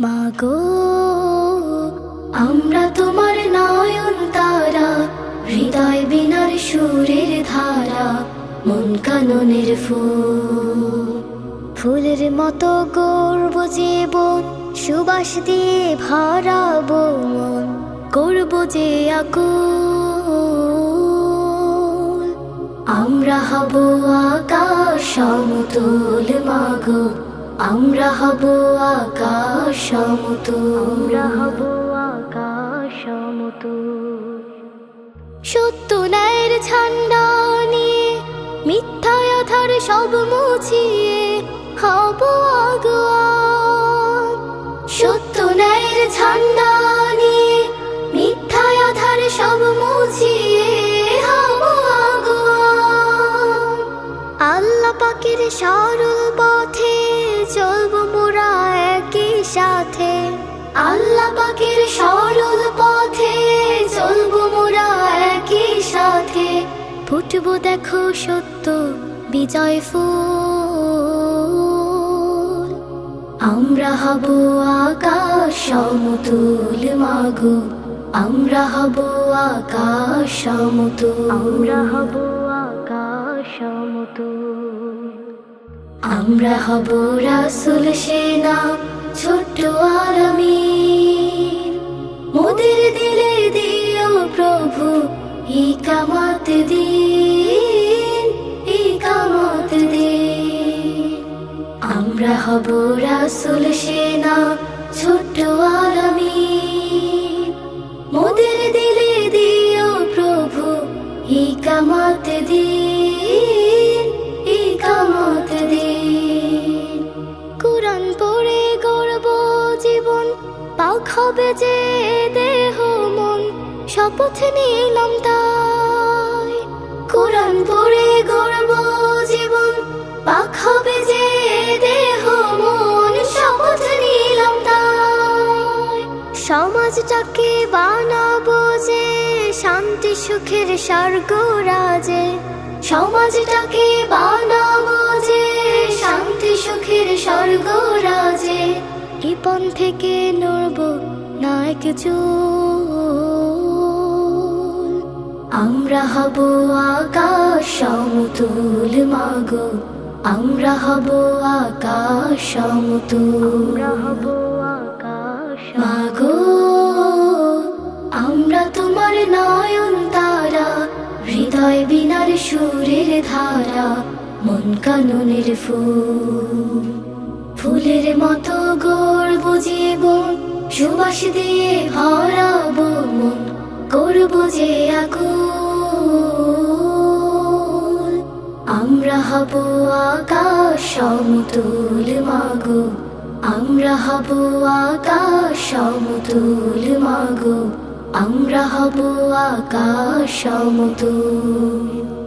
মাগো, আমরা তোমার নয়ন তারা, হৃদয় বিনার সুরের ধারা, মন কাননের ফুল। ফুলের মতো গর্ব জীবন সুবাস দিয়ে ভরাবো মন, করব যে আকুল। আমরা হব আকাশ, সমতুল মাগো আমরা হব আকাশ সমতুল। আমরা হব আকাশ সমতুল। সত্য ন্যায়ের ঝান্ডা নিয়ে মিথ্যায়াথার সব মুছিয়ে হব আগুয়ান সত্য ন্যায়ের ঝান্ডা নিয়ে মিথ্যায়াথার সব মুছিয়ে হব আগুয়ান আল্লাহ পাকের সরল পথে সাথে। আল্লাহ পাকের সরল পথে চলবো মোরা একই সাথে। ফুটবো দেখো সত্য বিজয় ফুল। আমরা হব আকাশ সমতুল মাগো। আমরা হব আকাশ সমতুল। আমরা হব আকাশ সমতুল। আমরা হব রাসুল সেনা। ছোট্ট আরামির মোদের দিলে দিও প্রভু এই কামাত দিন এই কামাত দিন। আমরা হব রাসুল সেনা, ছোট্ট আরামির মোদের দিলে দিও প্রভু এই কামাত দিন এই কামাত দিন। কোরআন পড়ে জীবন, পাক হবে যে দেহ মন, শপথ নিলাম তাই। কোরআন পড়ে গড়ব জীবন, পাক হবে যে দেহ মন, শপথ নিলাম তাই। সমাজটাকে বানাবো যে, শান্তি সুখের স্বর্গ রাজে। সমাজটাকে বানাবো না কিছু আমরা হব আকাশ সমতুল মাগো। আমরা হব আকাশ সমতুল। আমরা হব আকাশ মাগো আমরা তোমার নয়ন তারা হৃদয় বিনার সুরের ধারা মন কাননের ফুল। ফুলের মতো গর্ব জীবন সুবাস দিয়ে ভরাবো মন, করব যে আকুল। আমরা হব আকাশ সমতুল মাগো, আমরা হব আকাশ সমতুল মাগো, আমরা হব আকাশ সমতুল।